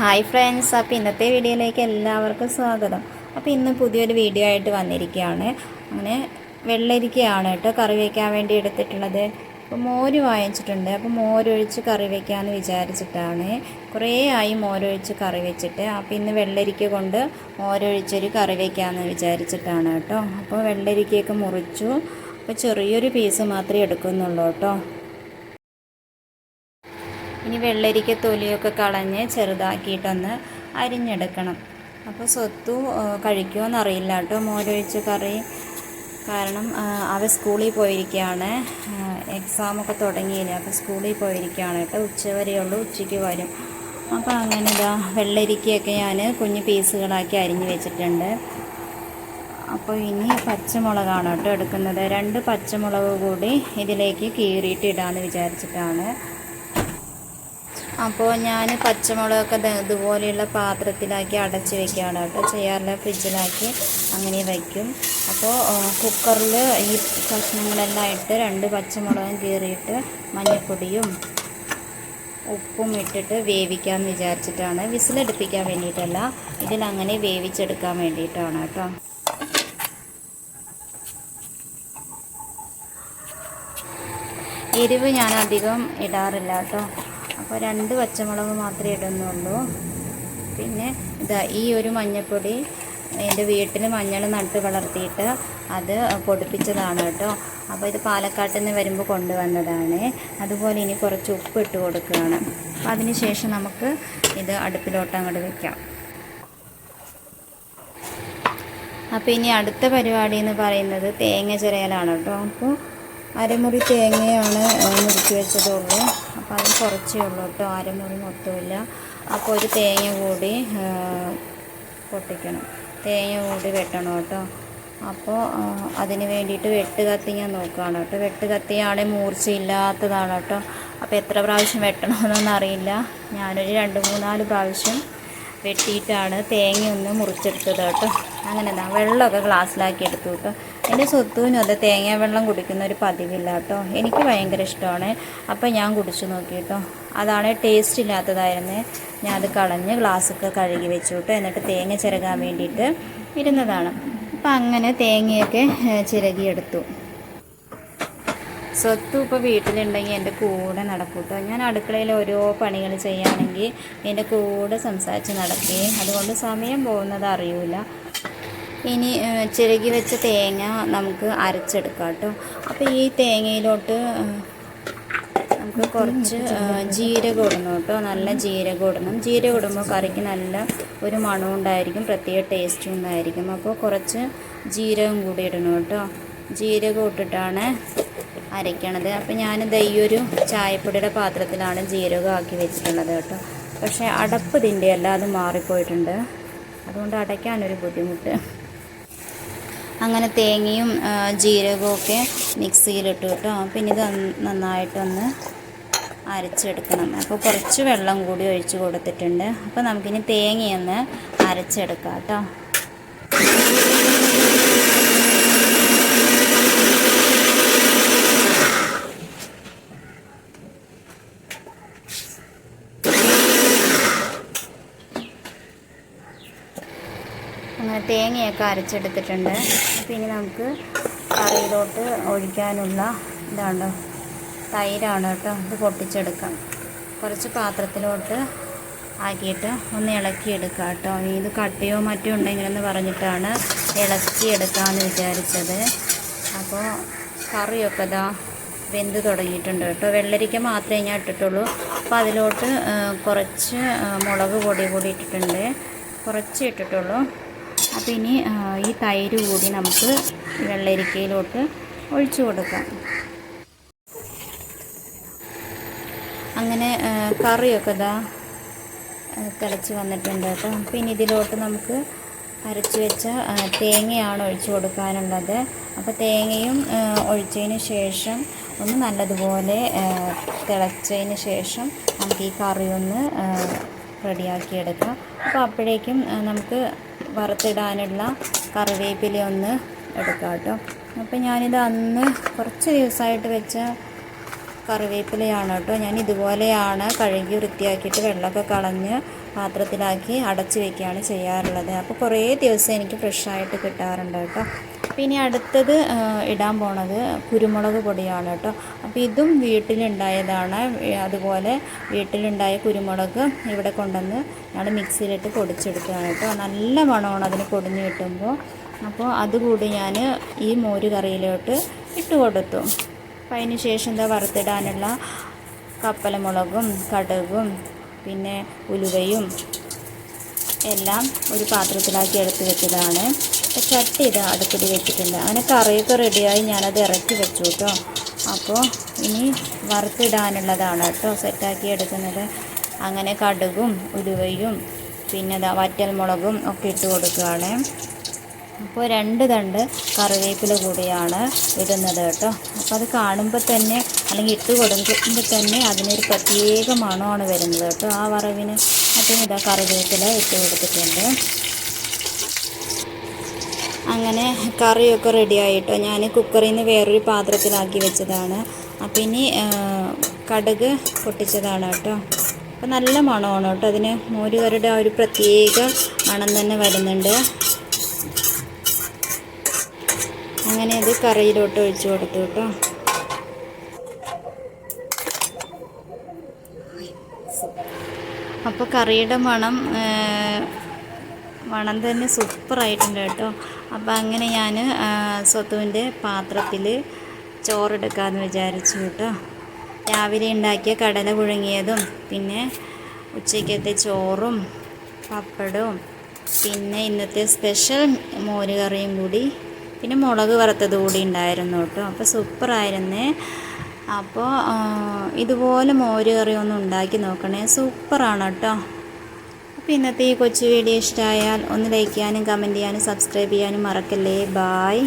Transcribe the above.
Hi friends അപ്പോൾ ഇന്നത്തെ വീഡിയോയിലേക്ക് എല്ലാവർക്കും സ്വാഗതം. അപ്പോൾ ഇന്ന് പുതിയൊരു വീഡിയോ ആയിട്ട് വന്നിരിക്കുകയാണ്. അങ്ങനെ വെള്ളരിക്കയാണ് കേട്ടോ കറി വയ്ക്കാൻ വേണ്ടി എടുത്തിട്ടുള്ളത്. അപ്പോൾ മോര് വാങ്ങിച്ചിട്ടുണ്ട്. അപ്പോൾ മോരൊഴിച്ച് കറി വയ്ക്കാമെന്ന് വിചാരിച്ചിട്ടാണ്. കുറേ ആയി മോരൊഴിച്ച് കറി വെച്ചിട്ട്. അപ്പോൾ ഇന്ന് വെള്ളരിക്ക കൊണ്ട് മോരൊഴിച്ചൊരു കറി വയ്ക്കാമെന്ന് വിചാരിച്ചിട്ടാണ് കേട്ടോ. അപ്പോൾ വെള്ളരിക്കയൊക്കെ മുറിച്ചു. അപ്പോൾ ചെറിയൊരു പീസ് മാത്രമേ എടുക്കുന്നുള്ളൂ കേട്ടോ. ഇനി വെള്ളരിക്ക തൊലിയൊക്കെ കളഞ്ഞ് ചെറുതാക്കിയിട്ടൊന്ന് അരിഞ്ഞെടുക്കണം. അപ്പോൾ സ്വത്തു കഴിക്കുമോയെന്നറിയില്ല കേട്ടോ. മോരൊഴിച്ച് കറി. കാരണം അവ സ്കൂളിൽ പോയിരിക്കുകയാണ്. എക്സാമൊക്കെ തുടങ്ങിയില്ല അപ്പോൾ സ്കൂളിൽ പോയിരിക്കുകയാണ് കേട്ടോ. ഉച്ച വരെയുള്ളൂ ഉച്ചയ്ക്ക് വരും. അപ്പോൾ അങ്ങനെ ഇതാ വെള്ളരിക്കയൊക്കെ ഞാൻ കുഞ്ഞു പീസുകളാക്കി അരിഞ്ഞ് വെച്ചിട്ടുണ്ട്. അപ്പോൾ ഇനി പച്ചമുളകാണ് കേട്ടോ എടുക്കുന്നത്. രണ്ട് പച്ചമുളക് കൂടി ഇതിലേക്ക് കീറിയിട്ട് ഇടാമെന്ന് വിചാരിച്ചിട്ടാണ്. അപ്പോൾ ഞാൻ പച്ചമുളകൊക്കെ ഇതുപോലെയുള്ള പാത്രത്തിലാക്കി അടച്ച് വെക്കുകയാണ് കേട്ടോ. ചെയ്യാറില്ല ഫ്രിഡ്ജിലാക്കി അങ്ങനെ വയ്ക്കും അപ്പോൾ കുക്കറിൽ ഈ കഷ്ണങ്ങളെല്ലാം ഇട്ട് രണ്ട് പച്ചമുളകും കീറിയിട്ട് മഞ്ഞൾപ്പൊടിയും ഉപ്പും ഇട്ടിട്ട് വേവിക്കാമെന്ന് വിചാരിച്ചിട്ടാണ്. വിസിലടുപ്പിക്കാൻ വേണ്ടിയിട്ടല്ല ഇതിലങ്ങനെ വേവിച്ചെടുക്കാൻ വേണ്ടിയിട്ടാണ് കേട്ടോ. എരിവ് ഞാൻ അധികം ഇടാറില്ല കേട്ടോ. അപ്പോൾ രണ്ട് പച്ചമുളക് മാത്രമേ ഇടുന്നുള്ളൂ. പിന്നെ ഇതാ ഈ ഒരു മഞ്ഞൾപ്പൊടി എന്റെ വീട്ടിൽ മഞ്ഞൾ നട്ട് വളർത്തിയിട്ട് അത് പൊടിപ്പിച്ചതാണ് കേട്ടോ. അപ്പോൾ ഇത് പാലക്കാട്ടിൽ നിന്ന് വരുമ്പോൾ കൊണ്ടുവന്നതാണ്. അതുപോലെ ഇനി കുറച്ച് ഉപ്പ് ഇട്ട് കൊടുക്കുകയാണ്. അപ്പോൾ അതിന് ശേഷം നമുക്ക് ഇത് അടുപ്പിലോട്ട് അങ്ങോട്ട് വെക്കാം. അപ്പോൾ ഇനി അടുത്ത പരിപാടി എന്ന് പറയുന്നത് തേങ്ങ ചിരയലാണ് കേട്ടോ. അപ്പോൾ അരമുറി തേങ്ങയാണ് മുറിച്ച് വെച്ചതുള്ളൂ. അപ്പോൾ അത് കുറച്ചേ ഉള്ളൂ കേട്ടോ. അരമുറി മൊത്തമില്ല അപ്പോൾ ഒരു തേങ്ങ കൂടി പൊട്ടിക്കണം. തേങ്ങ കൂടി വെട്ടണം കേട്ടോ. അപ്പോൾ അതിന് വേണ്ടിയിട്ട് വെട്ട് കത്തി ഞാൻ നോക്കുകയാണ് കേട്ടോ. വെട്ട് കത്തിയാണെങ്കിൽ മൂർച്ചയില്ലാത്തതാണ് കേട്ടോ. അപ്പോൾ എത്ര പ്രാവശ്യം വെട്ടണമെന്നൊന്നും അറിയില്ല. ഞാനൊരു രണ്ട് മൂന്നാൽ പ്രാവശ്യം വെട്ടിയിട്ടാണ് തേങ്ങ ഒന്ന് മുറിച്ചെടുത്തത് കേട്ടോ. അങ്ങനെ ദാ വെള്ളമൊക്കെ ഗ്ലാസ്സിലാക്കി എടുത്തു കേട്ടോ. എന്റെ സ്വത്തുവിനും അത് തേങ്ങ വെള്ളം കുടിക്കുന്ന ഒരു പതിവില്ല കേട്ടോ. എനിക്ക് ഭയങ്കര ഇഷ്ടമാണ്. അപ്പോൾ ഞാൻ കുടിച്ചു നോക്കി കേട്ടോ. അതാണ് ടേസ്റ്റ് ഇല്ലാത്തതായിരുന്നു. ഞാൻ അത് കളഞ്ഞ് ഗ്ലാസ്സൊക്കെ കഴുകി വെച്ചു കേട്ടോ. എന്നിട്ട് തേങ്ങ ചിരകാൻ വേണ്ടിയിട്ട് ഇരുന്നതാണ്. അപ്പം അങ്ങനെ തേങ്ങയൊക്കെ ചിരകിയെടുത്തു സ്വത്ത് ഇപ്പോൾ വീട്ടിലുണ്ടെങ്കിൽ എന്റെ കൂടെ നടക്കും കേട്ടോ. ഞാൻ അടുക്കളയിൽ ഓരോ പണികൾ ചെയ്യുകയാണെങ്കിൽ എന്റെ കൂടെ സംസാരിച്ച് നടക്കുകയും അതുകൊണ്ട് സമയം പോകുന്നത് അറിയില്ല ഇനി ചിരകി വെച്ച തേങ്ങ നമുക്ക് അരച്ചെടുക്കാം കേട്ടോ. അപ്പോൾ ഈ തേങ്ങയിലോട്ട് നമുക്ക് കുറച്ച് ജീരകം ഇടണം കേട്ടോ. നല്ല ജീരകം ഇടണം. ജീരകം ഇടുമ്പോൾ കറിക്ക് നല്ല ഒരു മണവും ഉണ്ടായിരിക്കും പ്രത്യേക ടേസ്റ്റും ഉണ്ടായിരിക്കും. അപ്പോൾ കുറച്ച് ജീരകം കൂടി ഇടണം കേട്ടോ. ജീരകം ഇട്ടിട്ടാണ് അരയ്ക്കണത് അപ്പോൾ ഞാനിത് ഈ ഒരു ചായപ്പൊടിയുടെ പാത്രത്തിലാണ് ജീരകം ആക്കി വെച്ചിട്ടുള്ളത് കേട്ടോ. പക്ഷേ അടപ്പ് ഇതിന്റെ അല്ല അത് മാറിപ്പോയിട്ടുണ്ട്. അതുകൊണ്ട് അടയ്ക്കാനൊരു ബുദ്ധിമുട്ട്. അങ്ങനെ തേങ്ങയും ജീരകവും ഒക്കെ മിക്സിയിലിട്ടു കേട്ടോ. പിന്നെ ഇത് നന്ന- നന്നായിട്ടൊന്ന് അരച്ചെടുക്കണം. അപ്പോൾ കുറച്ച് വെള്ളം കൂടി ഒഴിച്ച് കൊടുത്തിട്ടുണ്ട്. അപ്പോൾ നമുക്കിനി തേങ്ങയൊന്ന് അരച്ചെടുക്കാം കേട്ടോ. അങ്ങനെ തേങ്ങയൊക്കെ അരച്ചെടുത്തിട്ടുണ്ട്. അപ്പോൾ ഇനി നമുക്ക് കറിയിലോട്ട് ഒഴിക്കാനുള്ള ഇതാണ് തൈരാണ് കേട്ടോ ഇത് പൊട്ടിച്ചെടുക്കാം. കുറച്ച് പാത്രത്തിലോട്ട് ആക്കിയിട്ട് ഒന്ന് ഇളക്കിയെടുക്കുക കേട്ടോ. ഇത് കട്ടയോ മറ്റോ ഉണ്ടെങ്കിലെന്ന് പറഞ്ഞിട്ടാണ് ഇളക്കിയെടുക്കാമെന്ന് വിചാരിച്ചത്. അപ്പോൾ കറിയൊക്കെ ഇതാ വെന്ത് തുടങ്ങിയിട്ടുണ്ട് കേട്ടോ. വെള്ളരിക്ക മാത്രമേ ഞാൻ ഇട്ടിട്ടുള്ളൂ. അപ്പോൾ അതിലോട്ട് കുറച്ച് മുളക് പൊടി കൂടി ഇട്ടിട്ടുണ്ട്. കുറച്ച് ഇട്ടിട്ടുള്ളൂ. അപ്പോൾ ഇനി ഈ തൈര് കൂടി നമുക്ക് വെള്ളരിക്കയിലോട്ട് ഒഴിച്ചു കൊടുക്കാം. അങ്ങനെ കറിയൊക്കെ ഇതാ തിളച്ച് വന്നിട്ടുണ്ട് കേട്ടോ. പിന്നെ ഇതിലോട്ട് നമുക്ക് അരച്ച് വെച്ച തേങ്ങയാണ് ഒഴിച്ച് കൊടുക്കാനുള്ളത്. അപ്പോൾ തേങ്ങയും ഒഴിച്ചതിന് ശേഷം ഒന്ന് നല്ലതുപോലെ തിളച്ചതിന് ശേഷം നമുക്ക് ഈ കറി ഒന്ന് റെഡിയാക്കിയെടുക്കാം. അപ്പോൾ അപ്പോഴേക്കും നമുക്ക് വറുത്തിടാനുള്ള കറിവേപ്പില ഒന്ന് എടുക്കാം കേട്ടോ. അപ്പോൾ ഞാനിത് അന്ന് കുറച്ച് ദിവസമായിട്ട് വെച്ച കറിവേപ്പിലയാണ് കേട്ടോ. ഞാൻ ഇതുപോലെയാണ് കഴുകി വൃത്തിയാക്കിയിട്ട് വെള്ളമൊക്കെ കളഞ്ഞ് പാത്രത്തിലാക്കി അടച്ച് വയ്ക്കുകയാണ് ചെയ്യാറുള്ളത്. അപ്പോൾ കുറേ ദിവസം എനിക്ക് ഫ്രഷായിട്ട് കിട്ടാറുണ്ട് കേട്ടോ. പിന്നെ അടുത്തത് ഇടാൻ പോണത് കുരുമുളക് പൊടിയാണ് കേട്ടോ. അപ്പോൾ ഇതും വീട്ടിലുണ്ടായതാണ്. അതുപോലെ വീട്ടിലുണ്ടായ കുരുമുളക് ഇവിടെ കൊണ്ടുവന്ന് ഞാൻ മിക്സിയിലിട്ട് പൊടിച്ചെടുക്കുകയാണ് കേട്ടോ. നല്ല മണമാണ് അതിന് പൊടിഞ്ഞ് കിട്ടുമ്പോൾ അപ്പോൾ അതുകൂടി ഞാൻ ഈ മോര് കറിയിലോട്ട് ഇട്ട് കൊടുത്തു. അപ്പം അതിന് ശേഷം എന്താ വറുത്തിടാനുള്ള കപ്പലമുളകും കടുകും പിന്നെ ഉലുവയും എല്ലാം ഒരു പാത്രത്തിലാക്കി എടുത്ത് വെച്ചതാണ്. ചട്ടി ഇത് അടുപ്പിൽ വെച്ചിട്ടുണ്ട്. അങ്ങനെ കറിയൊക്കെ റെഡിയായി ഞാനത് ഇറക്കി വെച്ചു കേട്ടോ. അപ്പോൾ ഇനി വറുത്തിടാനുള്ളതാണ് കേട്ടോ. സെറ്റാക്കി എടുക്കുന്നത്. അങ്ങനെ കടുകും ഉലുവയും പിന്നെ വറ്റൽ മുളകും ഒക്കെ ഇട്ട് കൊടുക്കുകയാണ്. അപ്പോൾ രണ്ട് തണ്ട് കറിവേപ്പില കൂടിയാണ് ഇടുന്നത് കേട്ടോ. അപ്പോൾ അത് കാണുമ്പോൾ തന്നെ അല്ലെങ്കിൽ ഇട്ട് കൊടുക്കുമ്പോൾ തന്നെ അതിനൊരു പ്രത്യേക മണമാണ് വരുന്നത് കേട്ടോ ആ വറവിന്. അപ്പം ഇതാ കറിവേപ്പില ഇട്ട് കൊടുത്തിട്ടുണ്ട്. അങ്ങനെ കറിയൊക്കെ റെഡി ആയിട്ടോ. ഞാൻ കുക്കറിൽ നിന്ന് വേറൊരു പാത്രത്തിലാക്കി വെച്ചതാണ്. അപ്പം ഇനി കടുക് പൊട്ടിച്ചതാണ് കേട്ടോ. അപ്പം നല്ല മണമാണ് കേട്ടോ. അതിന് മോരുകറിയുടെ ആ ഒരു പ്രത്യേക മണം തന്നെ വരുന്നുണ്ട്. അങ്ങനെ അത് കറിയിലോട്ട് ഒഴിച്ചു കൊടുത്തു കേട്ടോ. അപ്പോൾ കറിയുടെ മണം മണം തന്നെ സൂപ്പറായിട്ടുണ്ട് കേട്ടോ. അപ്പോൾ അങ്ങനെ ഞാൻ സ്വത്തുവിന്റെ പാത്രത്തിൽ ചോറെടുക്കാമെന്ന് വിചാരിച്ചു കേട്ടോ. രാവിലെ ഉണ്ടാക്കിയ കടല പുഴുങ്ങിയതും പിന്നെ ഉച്ചയ്ക്കത്തെ ചോറും പപ്പടവും പിന്നെ ഇന്നത്തെ സ്പെഷ്യൽ മോര് കറിയും കൂടി പിന്നെ മുളക് വറുത്തത് കൂടി ഉണ്ടായിരുന്നു കേട്ടോ. അപ്പോൾ സൂപ്പറായിരുന്നേ. അപ്പോൾ ഇതുപോലെ മോര് കറി ഒന്ന് ഉണ്ടാക്കി നോക്കണേ. സൂപ്പറാണ് കേട്ടോ. അപ്പോൾ ഇന്നത്തെ ഈ കൊച്ചു വീഡിയോ ഇഷ്ടമായാൽ ഒന്ന് ലൈക്ക് ചെയ്യാനും കമന്റ് ചെയ്യാനും സബ്സ്ക്രൈബ് ചെയ്യാനും മറക്കല്ലേ. ബായ്.